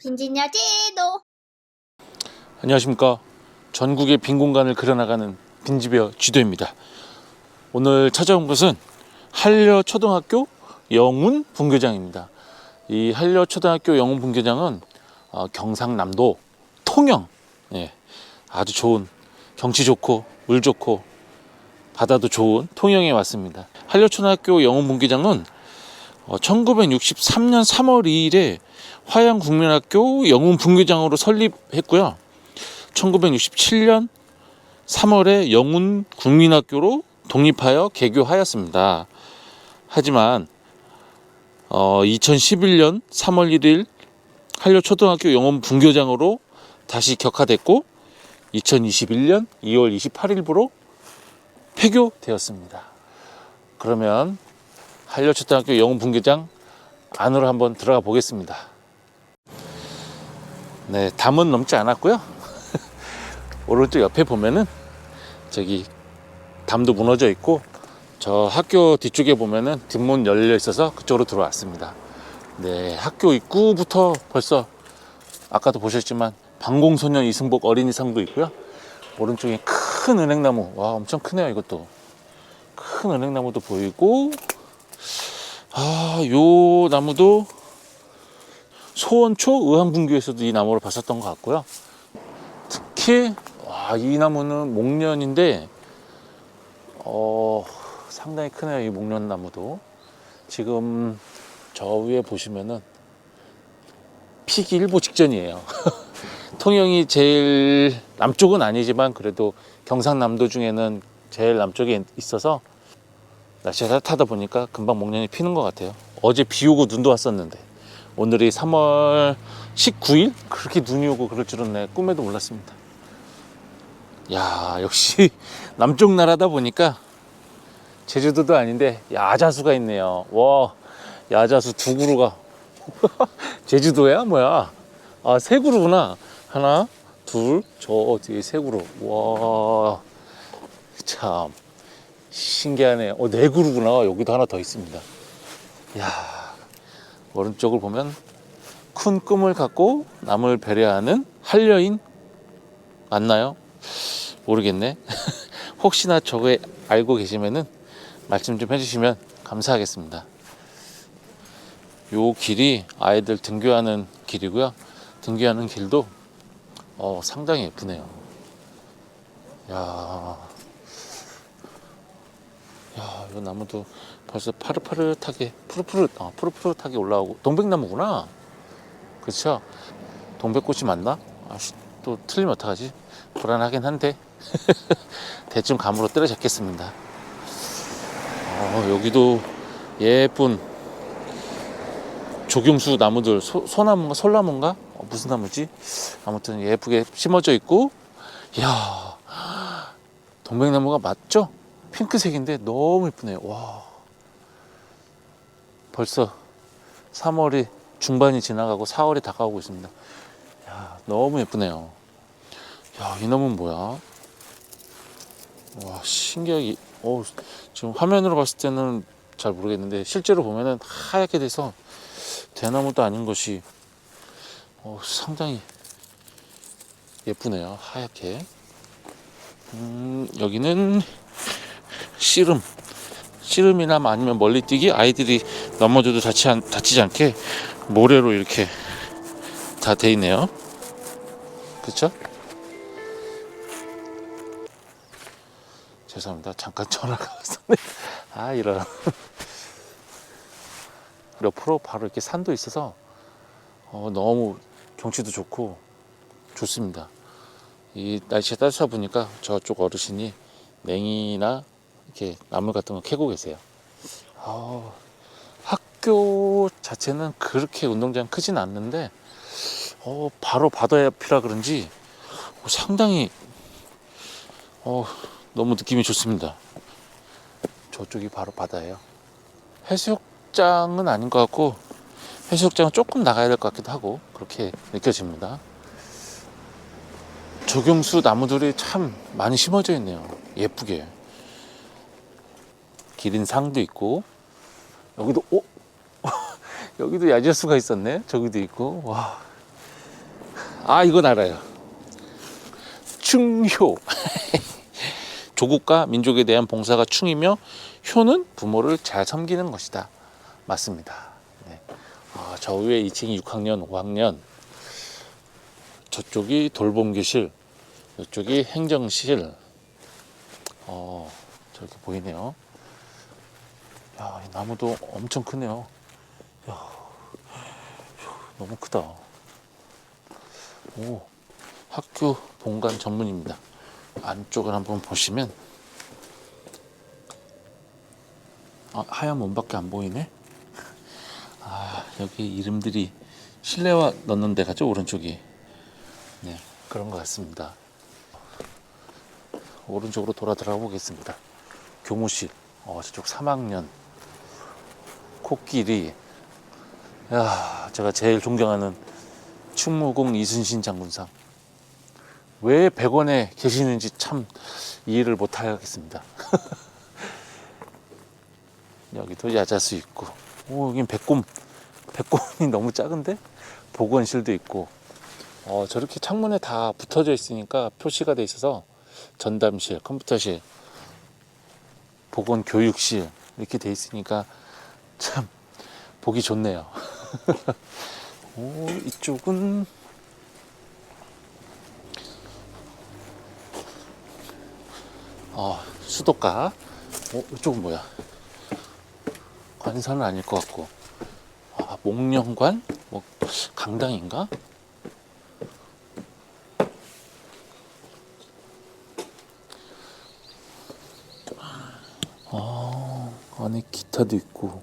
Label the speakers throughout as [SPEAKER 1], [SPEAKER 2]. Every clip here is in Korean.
[SPEAKER 1] 빈진야 제도
[SPEAKER 2] 안녕하십니까. 전국의 빈 공간을 그려나가는 빈집여 쥐도입니다. 오늘 찾아온 곳은 한려 초등학교 영운 분교장입니다. 이 한려 초등학교 영운 분교장은 어, 경상남도 통영, 예, 아주 좋은 경치 좋고 물 좋고 바다도 좋은 통영에 왔습니다. 한려 초등학교 영운 분교장은 어, 1963년 3월 2일에 화양국민학교 영운 분교장으로 설립했고요. 1967년 3월에 영운 국민학교로 독립하여 개교하였습니다. 하지만 어, 2011년 3월 1일 한려초등학교 영원 분교장으로 다시 격하됐고 2021년 2월 28일부로 폐교되었습니다. 그러면 한려초등학교 영원 분교장 안으로 한번 들어가 보겠습니다. 네, 담은 넘지 않았고요. 오른쪽 옆에 보면은 저기 담도 무너져 있고 저 학교 뒤쪽에 보면은 뒷문 열려 있어서 그쪽으로 들어왔습니다. 네, 학교 입구부터 벌써 아까도 보셨지만 방공소년 이승복 어린이상도 있고요. 오른쪽에 큰 은행나무, 와 엄청 크네요 이것도. 큰 은행나무도 보이고, 아, 요 나무도 소원초 의왕분교에서도 이 나무를 봤었던 것 같고요. 특히 와, 이 나무는 목련인데 어, 상당히 크네요. 이 목련 나무도. 지금 저 위에 보시면은 피기 일보 직전이에요. 통영이 제일 남쪽은 아니지만 그래도 경상남도 중에는 제일 남쪽에 있어서 날씨가 따뜻하다 보니까 금방 목련이 피는 것 같아요. 어제 비 오고 눈도 왔었는데 오늘이 3월 19일 그렇게 눈이 오고 그럴 줄은 내 꿈에도 몰랐습니다. 야 역시 남쪽 나라다 보니까 제주도도 아닌데 야자수가 있네요. 와 야자수 두 그루가 제주도야 뭐야? 아 세 그루구나. 하나 둘 저 뒤에 세 그루. 와참 신기하네. 어네 그루구나. 여기도 하나 더 있습니다. 야 오른쪽을 보면 큰 꿈을 갖고 남을 배려하는 한려인 맞나요? 모르겠네. 혹시나 저거 알고 계시면은 말씀 좀 해주시면 감사하겠습니다. 요 길이 아이들 등교하는 길이고요. 등교하는 길도 어, 상당히 예쁘네요. 야, 야, 이 나무도 벌써 파릇파릇하게 푸릇푸릇, 어, 푸릇푸릇하게 올라오고 동백나무구나. 그렇죠? 동백꽃이 맞나? 아씨, 또 틀리면 어떡하지? 불안하긴 한데 대충 감으로 때려잡겠습니다. 어, 여기도 예쁜 조경수 나무들 소, 소나무인가 솔나무인가 어, 무슨 나무지? 아무튼 예쁘게 심어져 있고 이야 동백나무가 맞죠? 핑크색인데 너무 예쁘네요. 와 벌써 3월이 중반이 지나가고 4월이 다가오고 있습니다. 야 너무 예쁘네요. 야, 이 나무는 뭐야? 와, 신기하게. 어, 지금 화면으로 봤을 때는 잘 모르겠는데 실제로 보면은 하얗게 돼서 대나무도 아닌 것이 어, 상당히 예쁘네요. 하얗게. 음, 여기는 씨름. 씨름이나 아니면 멀리 뛰기 아이들이 넘어져도 다치, 않, 다치지 않게 모래로 이렇게 다 돼 있네요. 그쵸? 죄송합니다. 잠깐 전화가 왔었네. 아, 이런. 옆으로 바로 이렇게 산도 있어서 어, 너무 경치도 좋고 좋습니다. 이 날씨가 따뜻하 보니까 저쪽 어르신이 냉이나 이렇게 나물 같은 거 캐고 계세요. 어, 학교 자체는 그렇게 운동장 크진 않는데 어, 바로 바다 옆이라 그런지 상당히 어, 너무 느낌이 좋습니다. 저쪽이 바로 바다예요. 해수욕장은 아닌 것 같고 해수욕장은 조금 나가야 될 것 같기도 하고 그렇게 느껴집니다. 조경수 나무들이 참 많이 심어져 있네요. 예쁘게. 기린 상도 있고 여기도 오 여기도 야자수가 있었네. 저기도 있고 와 아, 이건 알아요. 충효. 조국과 민족에 대한 봉사가 충이며 효는 부모를 잘 섬기는 것이다. 맞습니다. 네. 아, 저 위에 2층이 6학년, 5학년. 저쪽이 돌봄교실, 이쪽이 행정실. 어, 저렇게 보이네요. 야, 이 나무도 엄청 크네요. 야, 너무 크다. 오, 학교 본관 전문입니다. 안쪽을 한번 보시면 아, 하얀 문밖에 안 보이네. 아, 여기 이름들이 실내화 넣는 데 가죠 오른쪽이. 네, 그런 것 같습니다. 오른쪽으로 돌아 들어가 보겠습니다. 교무실, 어, 저쪽 3학년, 코끼리. 야, 제가 제일 존경하는 충무공 이순신 장군상. 왜 100원에 계시는지 참 이해를 못 하겠습니다. 여기도 야자수 있고, 오, 여긴 백곰, 백곰이 너무 작은데? 보건실도 있고, 어, 저렇게 창문에 다 붙어져 있으니까 표시가 돼 있어서 전담실, 컴퓨터실, 보건 교육실 이렇게 돼 있으니까 참 보기 좋네요. 오, 이쪽은 어, 수도가. 어, 이쪽은 뭐야? 관사는 아닐 것 같고. 아, 목련관? 뭐 강당인가? 아, 안에 기타도 있고.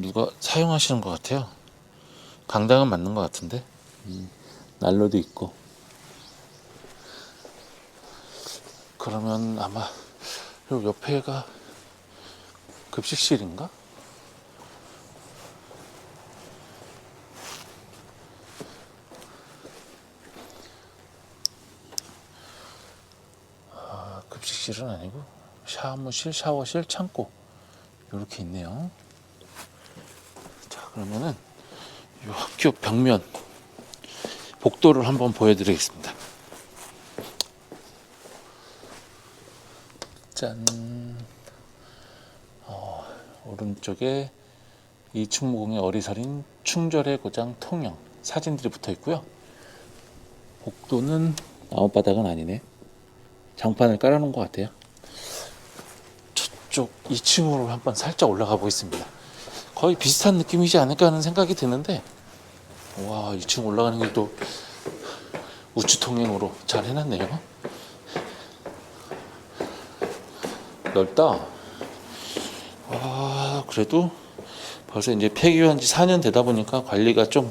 [SPEAKER 2] 어, 누가 사용하시는 것 같아요. 강당은 맞는 것 같은데. 음, 난로도 있고. 그러면 아마 요 옆에가 급식실인가? 아, 급식실은 아니고 샤워실, 샤워실, 창고 이렇게 있네요. 자 그러면은 이 학교 벽면 복도를 한번 보여드리겠습니다. 짠. 어, 오른쪽에 이충무공의 어리설인 충절의 고장 통영 사진들이 붙어 있고요. 복도는 나무바닥은 아니네. 장판을 깔아놓은 것 같아요. 저쪽 2층으로 한번 살짝 올라가 보겠습니다. 거의 비슷한 느낌이지 않을까 하는 생각이 드는데, 와, 2층 올라가는 길도 우측 통행으로 잘 해놨네요. 넓다. 아, 그래도 벌써 이제 폐교한 지 4년 되다 보니까 관리가 좀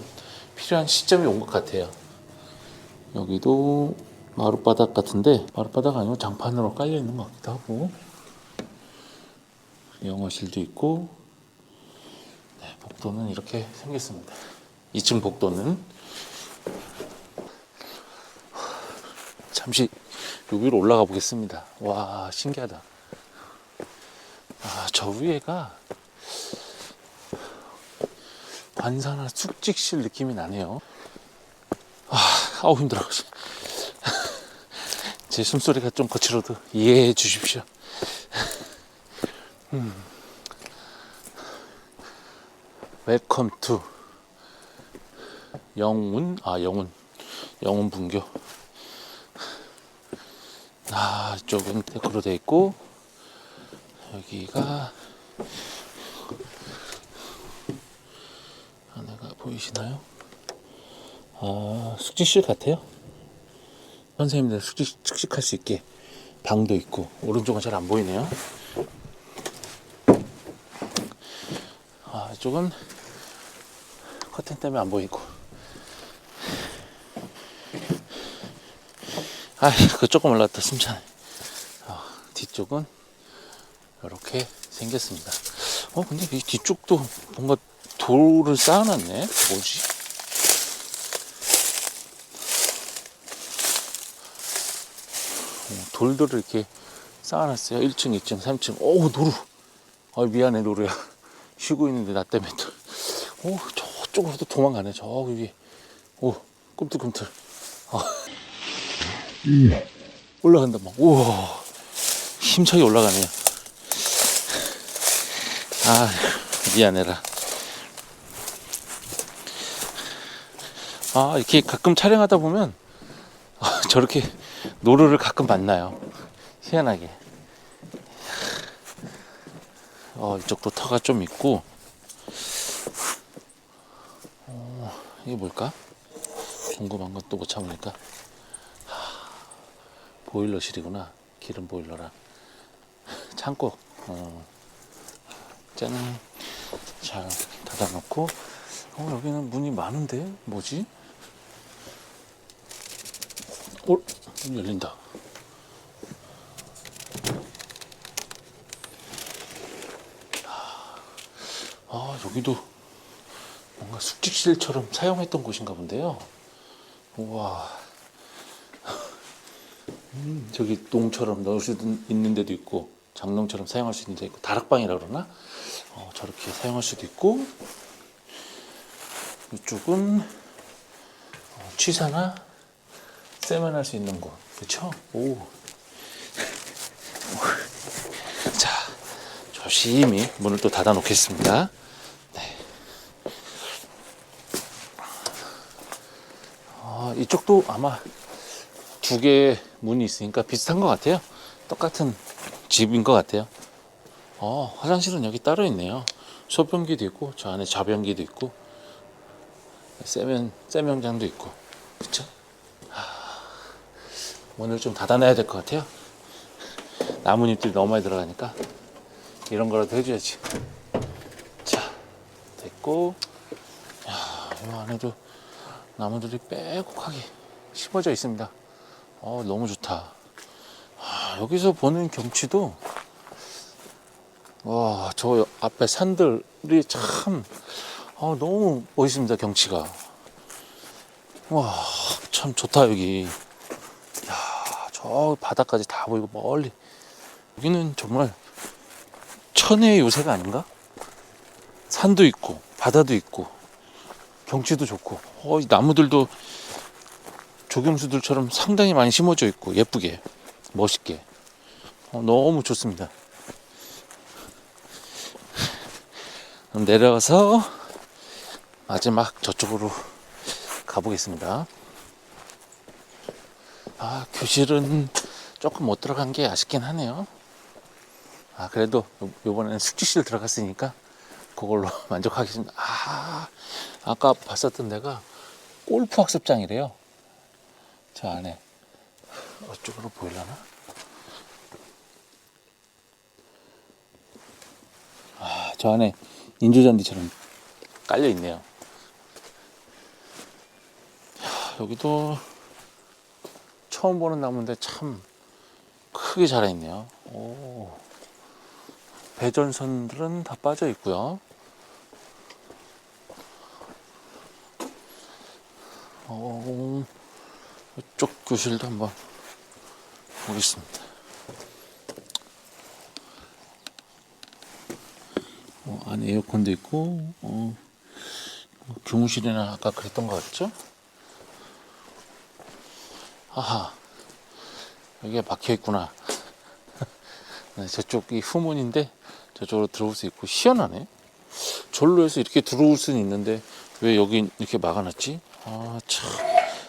[SPEAKER 2] 필요한 시점이 온 것 같아요. 여기도 마룻바닥 같은데, 마룻바닥 아니고 장판으로 깔려 있는 것 같기도 하고, 영어실도 있고, 네, 복도는 이렇게 생겼습니다. 2층 복도는 잠시 여기로 올라가 보겠습니다. 와, 신기하다. 아, 저 위에가 관사나 숙직실 느낌이 나네요. 아, 아우 힘들어. 제 숨소리가 좀 거칠어도 이해해 주십시오. 음. 웰컴 투 영운 아 영운 영운 분교 아 이쪽은 데크로 돼 있고 여기가 하나가 보이시나요? 아 숙직실 같아요. 선생님들 숙직 숙식할 수 있게 방도 있고 오른쪽은 잘 안 보이네요. 아 이쪽은 커튼 때문에 안 보이고. 아, 그 조금 올라갔다 숨차네. 어, 뒤쪽은 이렇게 생겼습니다. 어, 근데 이 뒤쪽도 뭔가 돌을 쌓아놨네. 뭐지? 어, 돌들을 이렇게 쌓아놨어요. 1층, 2층, 3층. 오, 노루. 아, 미안해, 노루야. 쉬고 있는데 나 때문에 또. 오, 저쪽으로도 도망가네. 저 위에. 오, 꿈틀꿈틀. 어. 올라간다 막. 우와. 힘차게 올라가네요. 아 미안해라. 아 이렇게 가끔 촬영하다 보면 아, 저렇게 노루를 가끔 만나요. 희한하게. 어 이쪽도 터가 좀 있고. 이게 뭘까? 궁금한 건 또 못 참으니까. 하, 보일러실이구나. 기름 보일러랑. 창고. 어. 짠. 잘 닫아놓고. 어, 여기는 문이 많은데? 뭐지? 어, 문 열린다. 아, 여기도 뭔가 숙직실처럼 사용했던 곳인가 본데요. 우와. 음, 저기 똥처럼 넣을 수 있는 데도 있고, 장롱처럼 사용할 수 있는 데 있고, 다락방이라 그러나? 어, 저렇게 사용할 수도 있고, 이쪽은 어, 취사나 세면할 수 있는 곳. 그쵸? 오. 자, 조심히 문을 또 닫아 놓겠습니다. 아, 이쪽도 아마 두 개의 문이 있으니까 비슷한 것 같아요. 똑같은 집인 것 같아요. 어, 화장실은 여기 따로 있네요. 소변기도 있고, 저 안에 자변기도 있고, 세면, 세면장도 있고. 그쵸? 하, 문을 좀 닫아놔야 될 것 같아요. 나뭇잎들이 너무 많이 들어가니까. 이런 거라도 해줘야지. 자, 됐고. 야, 이 안에도 나무들이 빼곡하게 심어져 있습니다. 어, 너무 좋다. 아, 여기서 보는 경치도, 와, 저 앞에 산들이 참, 어, 너무 멋있습니다, 경치가. 와, 참 좋다, 여기. 야, 저 바다까지 다 보이고, 멀리. 여기는 정말 천혜의 요새가 아닌가? 산도 있고, 바다도 있고, 경치도 좋고, 어, 이 나무들도 조경수들처럼 상당히 많이 심어져 있고, 예쁘게, 멋있게. 어, 너무 좋습니다. 그럼 내려가서 마지막 저쪽으로 가보겠습니다. 아, 교실은 조금 못 들어간 게 아쉽긴 하네요. 아, 그래도 요- 요번에는 숙직실 들어갔으니까 그걸로 만족하겠습니다. 아, 아까 봤었던 데가 골프 학습장이래요. 저 안에. 어쪽으로 보이려나? 아, 저 안에 인조잔디처럼 깔려 있네요. 야, 여기도 처음 보는 나무인데 참 크게 자라 있네요. 오. 배전선들은 다 빠져 있고요. 어, 교실도 한번 보겠습니다. 어, 안에 에어컨도 있고, 어, 교무실이나 아까 그랬던 것 같죠? 아하, 여기가 막혀 있구나. 네, 저쪽이 후문인데 저쪽으로 들어올 수 있고 시원하네. 절로 해서 이렇게 들어올 수는 있는데 왜 여기 이렇게 막아놨지? 아 참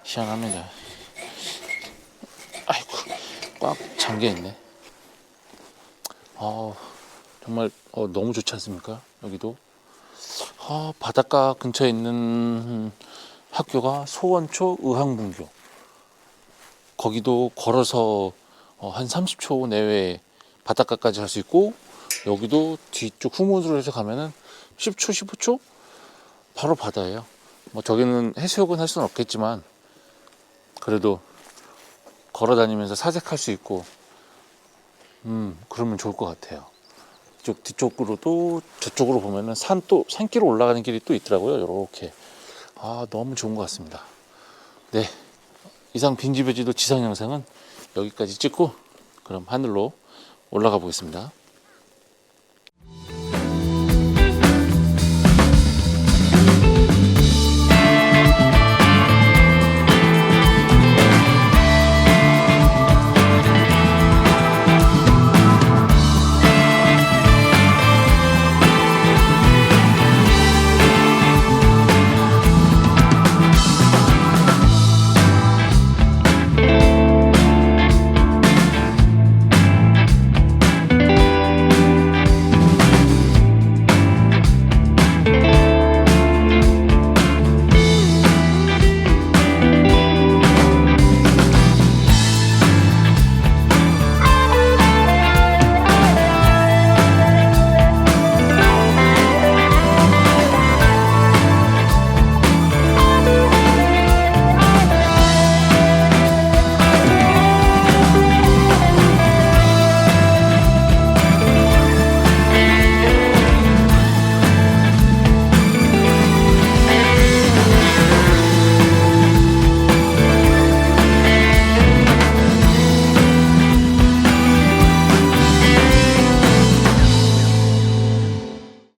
[SPEAKER 2] 희한합니다. 아이고 꽉 잠겨 있네. 아 정말 어, 너무 좋지 않습니까? 여기도 아, 바닷가 근처에 있는 학교가 소원초 의학문교. 거기도 걸어서 어, 한 30초 내외에 바닷가까지 갈 수 있고 여기도 뒤쪽 후문으로 해서 가면은 10초, 15초 바로 바다예요. 뭐 저기는 해수욕은 할 수는 없겠지만 그래도 걸어 다니면서 사색할 수 있고 음 그러면 좋을 것 같아요. 이쪽 뒤쪽으로도 저쪽으로 보면은 산 또 산길로 올라가는 길이 또 있더라고요. 이렇게 아 너무 좋은 것 같습니다. 네 이상 빈집의 지도 지상 영상은 여기까지 찍고 그럼 하늘로 올라가 보겠습니다.